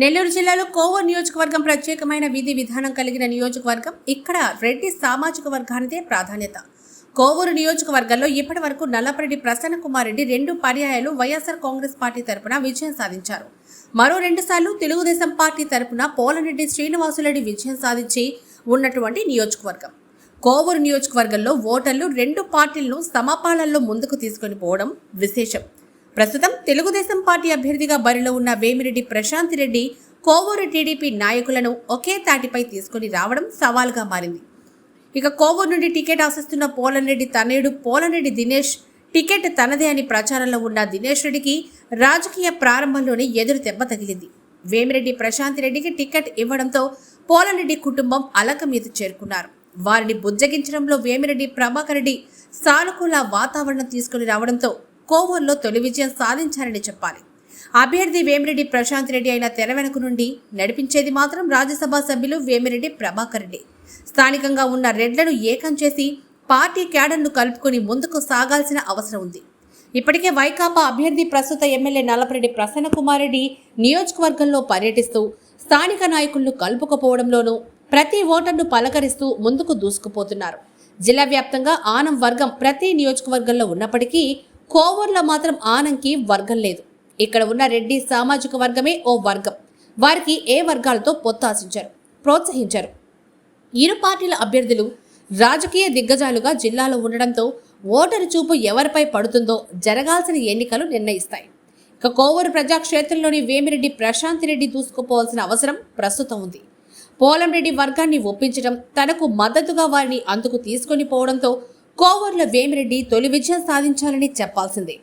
నెల్లూరు జిల్లాలో కోవూరు నియోజకవర్గం ప్రత్యేకమైన విధి విధానం కలిగిన నియోజకవర్గం ఇక్కడ రెడ్డి సామాజిక వర్గానిదే ప్రాధాన్యత. కోవూరు నియోజకవర్గంలో ఇప్పటి వరకు నల్లపరెడ్డి ప్రసన్న కుమార్ రెడ్డి రెండు పర్యాయాలు వైఎస్ఆర్ కాంగ్రెస్ పార్టీ తరపున విజయం సాధించారు. మరో రెండుసార్లు తెలుగుదేశం పార్టీ తరపున పోలరెడ్డి శ్రీనివాసులరెడ్డి విజయం సాధించి ఉన్నటువంటి నియోజకవర్గం. కోవూరు నియోజకవర్గంలో ఓటర్లు రెండు పార్టీలను సమపాలల్లో ముందుకు తీసుకొని పోవడం విశేషం. ప్రస్తుతం తెలుగుదేశం పార్టీ అభ్యర్థిగా బరిలో ఉన్న వేమిరెడ్డి ప్రశాంత్ రెడ్డి కోవూరు టీడీపీ నాయకులను ఒకే తాటిపై తీసుకొని రావడం సవాల్గా మారింది. ఇక కోవూరు నుండి టికెట్ ఆశిస్తున్న పోలరెడ్డి తనయుడు పోలరెడ్డి దినేష్ టికెట్ తనదే అని ప్రచారంలో ఉన్న దినేష్ రెడ్డికి రాజకీయ ప్రారంభంలోనే ఎదురు దెబ్బ తగిలింది. వేమిరెడ్డి ప్రశాంత్ రెడ్డికి టికెట్ ఇవ్వడంతో పోలరెడ్డి కుటుంబం అలక మీద చేరుకున్నారు. వారిని బుజ్జగించడంలో వేమిరెడ్డి ప్రభాకర్ రెడ్డి సానుకూల వాతావరణం తీసుకుని రావడంతో కోవూరులో తొలి విజయం సాధించారని చెప్పాలి. అభ్యర్థి వేమిరెడ్డి ప్రశాంత్ రెడ్డి అయిన తెర వెనుక నుండి నడిపించేది మాత్రం రాజ్యసభ సభ్యులు వేమిరెడ్డి ప్రభాకర్ రెడ్డి. స్థానికంగా ఉన్న రెడ్లను ఏకం చేసి పార్టీ క్యాడర్ను కలుపుకొని ముందుకు సాగాల్సిన అవసరం ఉంది. ఇప్పటికే వైకాపా అభ్యర్థి ప్రస్తుత ఎమ్మెల్యే నల్లపరెడ్డి ప్రసన్న కుమార్ రెడ్డి నియోజకవర్గంలో పర్యటిస్తూ స్థానిక నాయకులను కలుపుకపోవడంలోనూ ప్రతి ఓటర్ను పలకరిస్తూ ముందుకు దూసుకుపోతున్నారు. జిల్లా వ్యాప్తంగా ఆనం వర్గం ప్రతి నియోజకవర్గంలో ఉన్నప్పటికీ కోవూరులో మాత్రం ఆనంకి వర్గం లేదు. ఇక్కడ ఉన్న రెడ్డి సామాజిక వర్గమే ఓ వర్గం. వారికి ఏ వర్గాలతో పొత్తాశించారు? ప్రోత్సహించారు. ఇరు పార్టీల అభ్యర్థులు రాజకీయ దిగ్గజాలుగా జిల్లాలో ఉండడంతో ఓటరు చూపు ఎవరిపై పడుతుందో జరగాల్సిన ఎన్నికలు నిర్ణయిస్తాయి. ఇక కోవూరు ప్రజాక్షేత్రంలోని వేమిరెడ్డి ప్రశాంత్ రెడ్డి దూసుకుపోవాల్సిన అవసరం ప్రస్తుతం ఉంది. పోలంరెడ్డి వర్గాన్ని ఒప్పించడం తనకు మద్దతుగా వారిని అందుకు తీసుకొని పోవడంతో కోవర్ల వేమిరెడ్డి తొలి విజయం సాధించాలని చెప్పాల్సిందే.